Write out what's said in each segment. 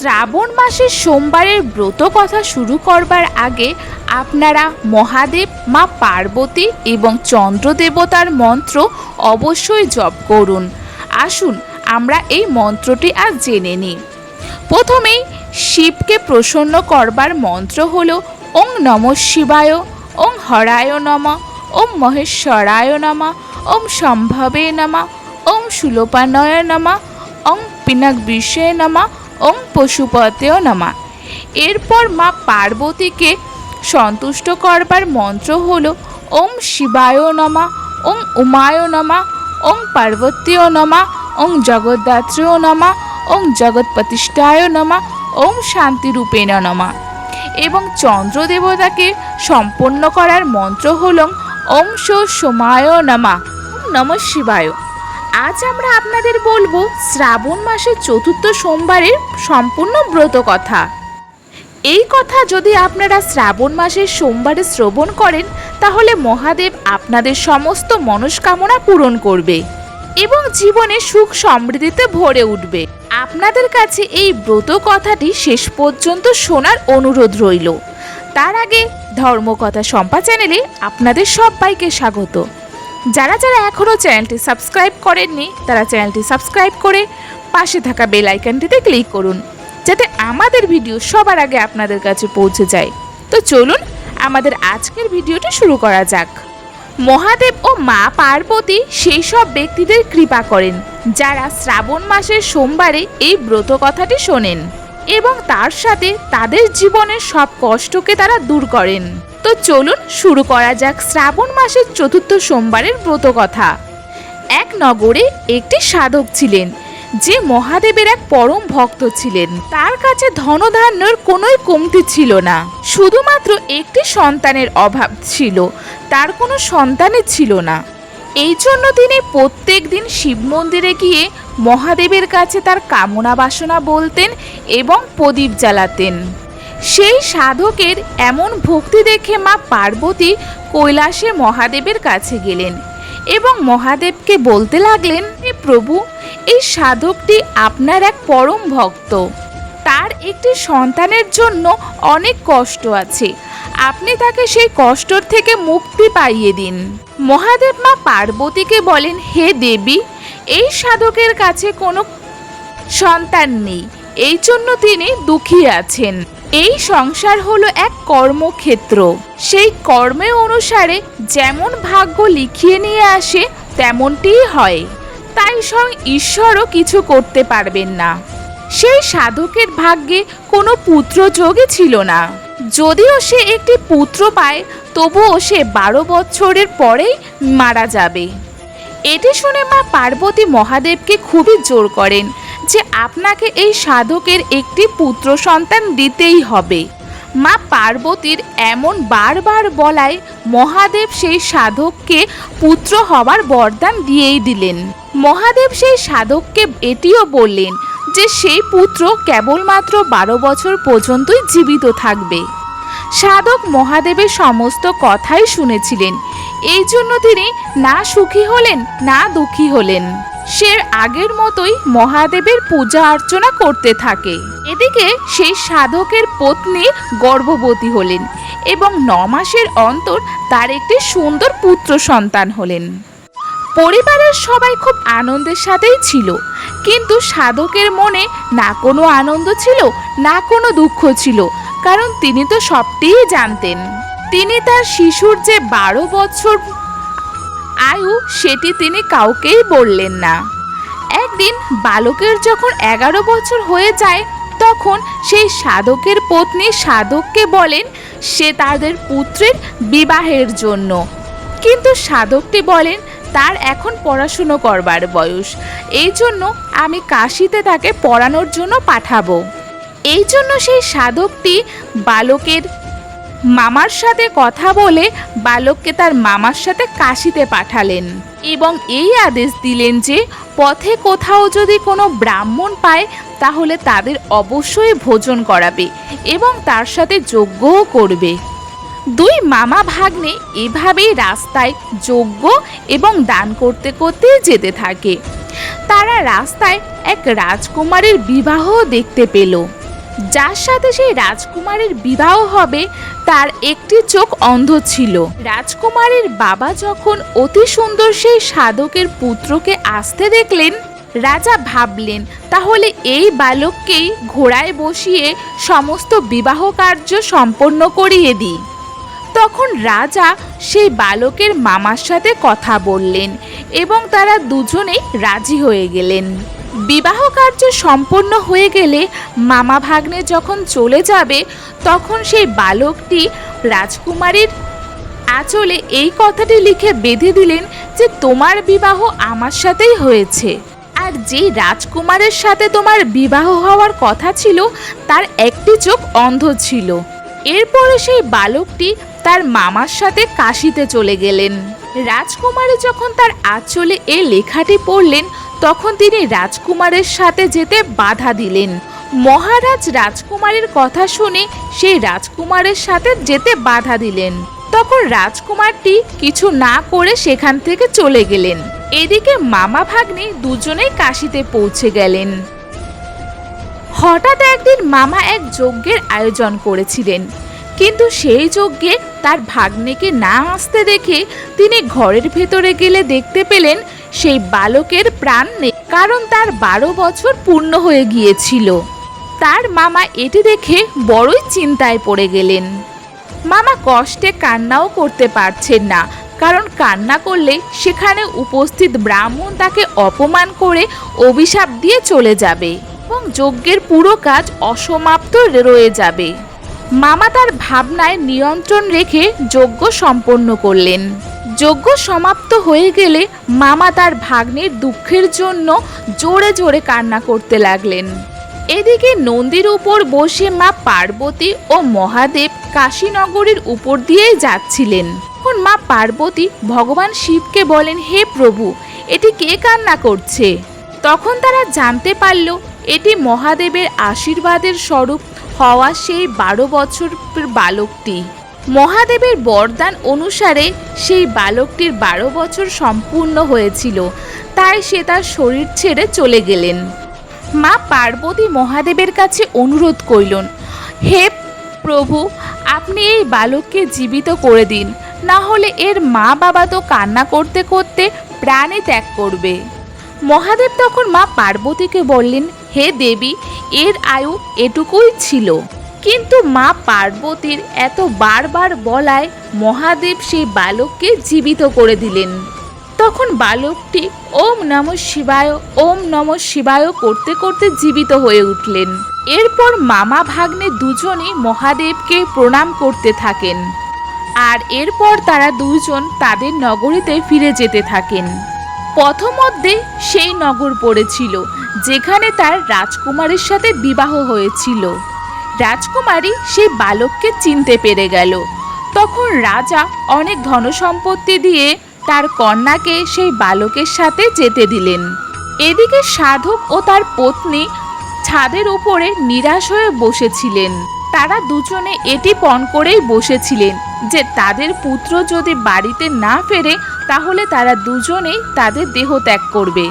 শ্রাবণ মাসের সোমবারের ব্রত কথা শুরু করবার আগে আপনারা মহাদেব, মা পার্বতী এবং চন্দ্র দেবতার মন্ত্র অবশ্যই জপ করুন। আসুন, আমরা এই মন্ত্রটি আজ জেনে নিই। প্রথমেই শিবকে প্রসন্ন করবার মন্ত্র হল, ওং নম শিবায়, ওং হরায় নম ওং মহেশ্বরায় নম ওং সম্ভবে নম ওং সুলোপানয় নম, ওং পিনাক বিষয়ে নম ওং পশুপতেও নমা। এরপর মা পার্বতীকে সন্তুষ্ট করবার মন্ত্র হল ওম শিবায় নমা, ওং উমায় নমা, ওং পার্বতীয় নমা, ওং জগদ্ধাত্রেয় নমা, ওং জগৎপ্রতিষ্ঠায় নমা, ওং শান্তিরূপেণ নমা। এবং চন্দ্র দেবতাকে সম্পন্ন করার মন্ত্র হল ওম সো সোমায় নমা ওম নম শিবায়। আজ আমরা আপনাদের বলব শ্রাবণ মাসের চতুর্থ সোমবারের সম্পূর্ণ ব্রত কথা। এই কথা যদি আপনারা শ্রাবণ মাসের সোমবারে শ্রবণ করেন, তাহলে মহাদেব আপনাদের সমস্ত মনস্কামনা পূরণ করবে এবং জীবনে সুখ সমৃদ্ধিতে ভরে উঠবে। আপনাদের কাছে এই ব্রত কথাটি শেষ পর্যন্ত শোনার অনুরোধ রইল। তার আগে ধর্মকথা সম্পা চ্যানেলে আপনাদের সবাইকে স্বাগত। যারা যারা এখনও চ্যানেলটি সাবস্ক্রাইব করেননি, তারা চ্যানেলটি সাবস্ক্রাইব করে পাশে থাকা বেল আইকনটিতে ক্লিক করুন, যাতে আমাদের ভিডিও সবার আগে আপনাদের কাছে পৌঁছে যায়। তো চলুন আমাদের আজকের ভিডিওটি শুরু করা যাক। মহাদেব ও মা পার্বতী সেই সব ব্যক্তিদের কৃপা করেন, যারা শ্রাবণ মাসের সোমবারে এই ব্রত কথাটি শোনেন এবং তার সাথে তাদের জীবনের সব কষ্টকে তারা দূর করেন। তো চলুন শুরু করা যাক শ্রাবণ মাসের চতুর্থ সোমবারের ব্রত কথা। এক নগরে একটি সাধক ছিলেন, যে মহাদেবের এক পরম ভক্ত ছিলেন। তার কাছে ধনধান্যর কোনোই কমতি ছিল না। শুধুমাত্র একটি সন্তানের অভাব ছিল, তার কোনো সন্তানের ছিল না। এই জন্য তিনি প্রত্যেক দিন শিব মন্দিরে গিয়ে মহাদেবের কাছে তার কামনা বাসনা বলতেন এবং প্রদীপ জ্বালাতেন। সেই সাধকের এমন ভক্তি দেখে মা পার্বতী কৈলাসে মহাদেবের কাছে গেলেন এবং মহাদেবকে বলতে লাগলেন, হে প্রভু, এই সাধকটি আপনার এক পরম ভক্ত। তার একটি সন্তানের জন্য অনেক কষ্ট আছে। আপনি তাকে সেই কষ্টর থেকে মুক্তি পাইয়ে দিন। মহাদেব মা পার্বতীকে বলেন, হে দেবী, এই সাধকের কাছে কোনো সন্তান নেই। এই জন্য তিনি দুঃখী আছেন। এই সংসার হলো এক কর্মক্ষেত্র। সেই কর্মে অনুসারে যেমন ভাগ্য লিখিয়ে নিয়ে আসে, তেমনটিই হয়। তাই স্বয়ং ঈশ্বরও কিছু করতে পারবেন না। সেই সাধকের ভাগ্যে কোনো পুত্র যোগই ছিল না। যদিও সে একটি পুত্র পায়, তবুও সে বারো বছরের পরেই মারা যাবে। এটি শুনে মা পার্বতী মহাদেবকে খুবই জোর করেন। যে আপনাকে এই সাধকের একটি পুত্র সন্তান দিতেই হবে। মা পার্বতীর এমন বারবার বলায় মহাদেব সেই সাধককে পুত্র হবার বরদান দিয়েই দিলেন। মহাদেব সেই সাধককে এটিও বললেন যে, সেই পুত্র কেবলমাত্র বারো বছর পর্যন্তই জীবিত থাকবে। সাধক মহাদেবের সমস্ত কথাই শুনেছিলেন। এই জন্য তিনি না সুখী হলেন, না দুঃখী হলেন। সে আগের মতোই মহাদেবের পূজা অর্চনা করতে থাকে। এদিকে সেই সাধকের পত্নী গর্ভবতী হলেন এবং ন মাসের অন্তর তার একটি সুন্দর পুত্র সন্তান হলেন। পরিবারের সবাই খুব আনন্দের সাথেই ছিল। কিন্তু সাধকের মনে না কোনো আনন্দ ছিল, না কোনো দুঃখ ছিল, কারণ তিনি তো সবটিই জানতেন। তিনি তার শিশুর যে বারো বছর আয়ু, সেটি তিনি কাউকেই বললেন না। একদিন বালকের যখন এগারো বছর হয়ে যায়, তখন সেই সাধকের পত্নী সাধককে বলেন, সে তাদের পুত্রের বিবাহের জন্য। কিন্তু সাধকটি বলেন তার এখন পড়াশুনো করবার বয়স। এই জন্য আমি কাশিতে তাকে পড়ানোর জন্য পাঠাবো। এই জন্য সেই সাধকটি বালকের মামার সাথে কথা বলে বালককে তার মামার সাথে কাশিতে পাঠালেন এবং এই আদেশ দিলেন যে, পথে কোথাও যদি কোনো ব্রাহ্মণ পায়, তাহলে তাদের অবশ্যই ভোজন করাবে এবং তার সাথে যজ্ঞও করবে। দুই মামা ভাগ্নে এভাবেই রাস্তায় যজ্ঞ এবং দান করতে করতে যেতে থাকে। তারা রাস্তায় এক রাজকুমারের বিবাহ দেখতে পেল। যার সাথে সেই রাজকুমারের বিবাহ হবে, তার একটি চোখ অন্ধ ছিল। রাজকুমারের বাবা যখন অতি সুন্দর সেই সাধকের পুত্রকে আসতে দেখলেন, রাজা ভাবলেন, তাহলে এই বালককেই ঘোড়ায় বসিয়ে সমস্ত বিবাহ কার্য সম্পন্ন করিয়ে দিই। তখন রাজা সেই বালকের মামার সাথে কথা বললেন এবং তারা দুজনেই রাজি হয়ে গেলেন। বিবাহ কার্য সম্পন্ন হয়ে গেলে মামা ভাগ্নে যখন চলে যাবে, তখন সেই বালকটি রাজকুমারীর আঁচলে এই কথাটি লিখে বেঁধে দিলেন যে, তোমার বিবাহ আমার সাথেই হয়েছে। আর যেই রাজকুমারের সাথে তোমার বিবাহ হওয়ার কথা ছিল, তার একটি চোখ অন্ধ ছিল। এরপরে সেই বালকটি তার মামার সাথে কাশিতে চলে গেলেন। রাজকুমারী যখন তার আঁচলে এই লেখাটি পড়লেন, তখন তিনি রাজকুমারের সাথে যেতে বাধা দিলেন। মহারাজ রাজকুমারের কথা শুনে সেই রাজকুমারের সাথে যেতে বাধা দিলেন। তখন রাজকুমারটি কিছু না করে সেখান থেকে চলে গেলেন। এদিকে মামা ভাগ্নে দুজনেই কাশিতে পৌঁছে গেলেন। হঠাৎ একদিন মামা এক যজ্ঞের আয়োজন করেছিলেন। কিন্তু সেই যজ্ঞে তার ভাগ্নেকে না আসতে দেখে তিনি ঘরের ভেতরে গেলে দেখতে পেলেন সেই বালকের প্রাণ নেই, কারণ তার বারো বছর পূর্ণ হয়ে গিয়েছিল। তার মামা এটি দেখে বড়ই চিন্তায় পড়ে গেলেন। মামা কষ্টে কান্নাও করতে পারছেন না, কারণ কান্না করলে সেখানে উপস্থিত ব্রাহ্মণ তাকে অপমান করে অভিশাপ দিয়ে চলে যাবে এবং যজ্ঞের পুরো কাজ অসমাপ্ত রয়ে যাবে। মামা তার ভাবনায় নিয়ন্ত্রণ রেখে যজ্ঞ সম্পন্ন করলেন। যজ্ঞ সমাপ্ত হয়ে গেলে মামা তার ভাগ্নের দুঃখের জন্য জোরে জোরে কান্না করতে লাগলেন। এদিকে নন্দীর উপর বসে মা পার্বতী ও মহাদেব কাশীনগরীর উপর দিয়েই যাচ্ছিলেন। তখন মা পার্বতী ভগবান শিবকে বলেন, হে প্রভু, এটি কে কান্না করছে? তখন তারা জানতে পারল, এটি মহাদেবের আশীর্বাদের স্বরূপ হওয়া সেই বারো বছর বালকটি। মহাদেবের বরদান অনুসারে সেই বালকটির বারো বছর সম্পূর্ণ হয়েছিল। তাই সে তার শরীর ছেড়ে চলে গেলেন। মা পার্বতী মহাদেবের কাছে অনুরোধ করিলেন, হে প্রভু, আপনি এই বালককে জীবিত করে দিন। না হলে এর মা বাবা তো কান্না করতে করতে প্রাণে ত্যাগ করবে। মহাদেব তখন মা পার্বতীকে বললেন হে দেবী, এর আয়ু এটুকুই ছিল। কিন্তু মা পার্বতীর এত বারবার বলায় মহাদেব সেই বালককে জীবিত করে দিলেন। তখন বালকটি ওম নম শিবায়, ওম নম শিবায় করতে করতে জীবিত হয়ে উঠলেন। এরপর মামা ভাগ্নে দুজনই মহাদেবকে প্রণাম করতে থাকেন। আর এরপর তারা দুজন তাদের নগরীতে ফিরে যেতে থাকেন। পথমধ্যে সেই নগর পড়েছিল যেখানে তার রাজকুমারের সাথে বিবাহ হয়েছিল। রাজকুমারী সেই বালককে চিনতে পেরে গেল। তখন রাজা অনেক ধনসম্পত্তি দিয়ে তার কন্যাকে সেই বালকের সাথে যেতে দিলেন। এদিকে সাধক ও তার পত্নী ছাদের উপরে নিরাশ হয়ে বসেছিলেন। তারা দুজনে এটি পণ করেই বসেছিলেন যে তাদের পুত্র যদি বাড়িতে না ফেরে, তাহলে তারা দুজনেই তাদের দেহ ত্যাগ করবে।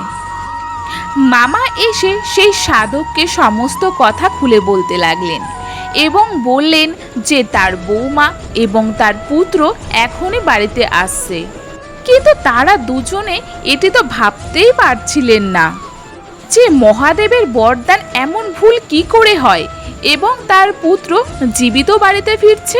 মামা এসে সেই সাধককে সমস্ত কথা খুলে বলতে লাগলেন এবং বললেন যে তার বৌমা এবং তার পুত্র এখনই বাড়িতে আসছে। কিন্তু তারা দুজনে এটি তো ভাবতেই পারছিলেন না যে মহাদেবের বরদান এমন ভুল কি করে হয় এবং তার পুত্র জীবিত বাড়িতে ফিরছে?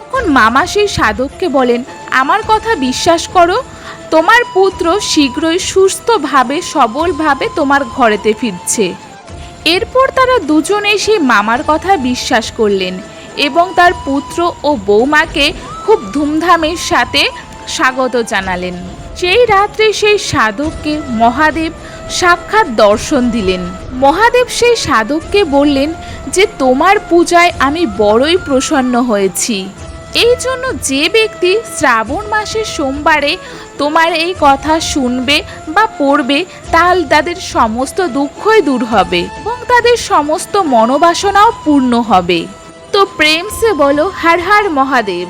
তখন মামা সেই সাধককে বলেন, আমার কথা বিশ্বাস করো তোমার পুত্র শীঘ্রই সুস্থভাবে, সবলভাবে তোমার ঘরেতে ফিরছে। এরপর তারা দুজনেই সেই মামার কথা বিশ্বাস করলেন এবং তার পুত্র ও বৌমাকে খুব ধুমধামের সাথে স্বাগত জানালেন। সেই রাত্রে সেই সাধককে মহাদেব সাক্ষাৎ দর্শন দিলেন। মহাদেব সেই সাধককে বললেন যে, তোমার পূজায় আমি বড়ই প্রসন্ন হয়েছি। এই জন্য যে ব্যক্তি শ্রাবণ মাসের সোমবারে তোমার এই কথা শুনবে বা পড়বে, তাহলে তাদের সমস্ত দুঃখই দূর হবে এবং তাদের সমস্ত মনোবাসনাও পূর্ণ হবে। তো প্রেম সে বলো, হর হর মহাদেব।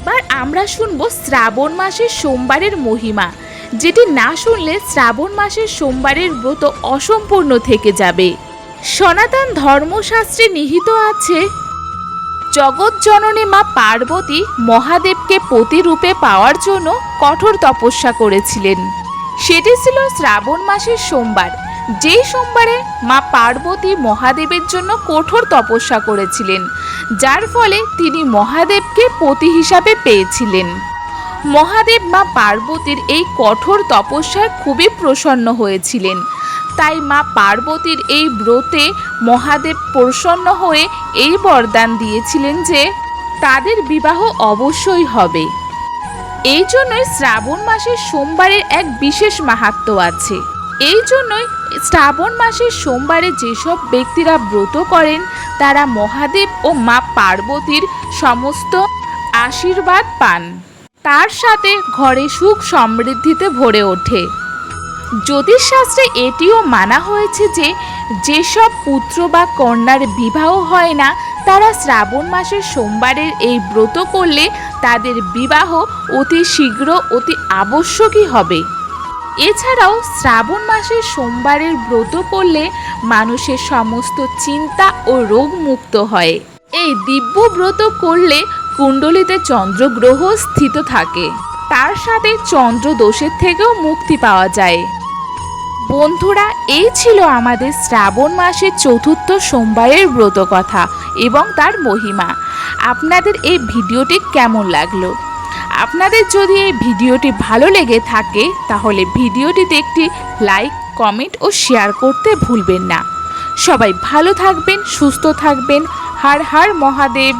এবার আমরা শুনব শ্রাবণ মাসের সোমবারের মহিমা। যেটি না শুনলে শ্রাবণ মাসের সোমবারের ব্রত অসম্পূর্ণ থেকে যাবে। সনাতন ধর্মশাস্ত্রে নিহিত আছে জগৎ জননী মা পার্বতী মহাদেবকে প্রতিরূপে পাওয়ার জন্য কঠোর তপস্যা করেছিলেন। সেটি ছিল শ্রাবণ মাসের সোমবার। যেই সোমবারে মা পার্বতী মহাদেবের জন্য কঠোর তপস্যা করেছিলেন, যার ফলে তিনি মহাদেবকে পতি হিসাবে পেয়েছিলেন। মহাদেব মা পার্বতীর এই কঠোর তপস্যায় খুবই প্রসন্ন হয়েছিলেন। তাই মা পার্বতীর এই ব্রতে মহাদেব প্রসন্ন হয়ে এই বরদান দিয়েছিলেন যে তাদের বিবাহ অবশ্যই হবে। এই জন্যই শ্রাবণ মাসের সোমবারের এক বিশেষ মাহাত্ম্য আছে। এই জন্যই শ্রাবণ মাসের সোমবারে যেসব ব্যক্তিরা ব্রত করেন, তারা মহাদেব ও মা পার্বতীর সমস্ত আশীর্বাদ পান। তার সাথে ঘরে সুখ সমৃদ্ধিতে ভরে ওঠে। জ্যোতিষশাস্ত্রে এটিও মানা হয়েছে যে যেসব পুত্র বা কন্যার বিবাহ হয় না, তারা শ্রাবণ মাসের সোমবারের এই ব্রত করলে তাদের বিবাহ অতি শীঘ্র, অতি আবশ্যকই হবে। এছাড়াও শ্রাবণ মাসের সোমবারের ব্রত করলে মানুষের সমস্ত চিন্তা ও রোগ মুক্ত হয়। এই দিব্য ব্রত করলে কুণ্ডলিতে চন্দ্রগ্রহ স্থিত থাকে। তার সাথে চন্দ্র দোষের থেকেও মুক্তি পাওয়া যায়। বন্ধুরা, এই ছিল আমাদের শ্রাবণ মাসের চতুর্থ সোমবারের ব্রত কথা এবং তার মহিমা। আপনাদের এই ভিডিওটি কেমন লাগল? আপনাদের যদি এই ভিডিওটি ভালো লেগে থাকে, তাহলে ভিডিওটিতে একটি লাইক, কমেন্ট ও শেয়ার করতে ভুলবেন না। সবাই ভালো থাকবেন, সুস্থ থাকবেন। হার হার মহাদেব।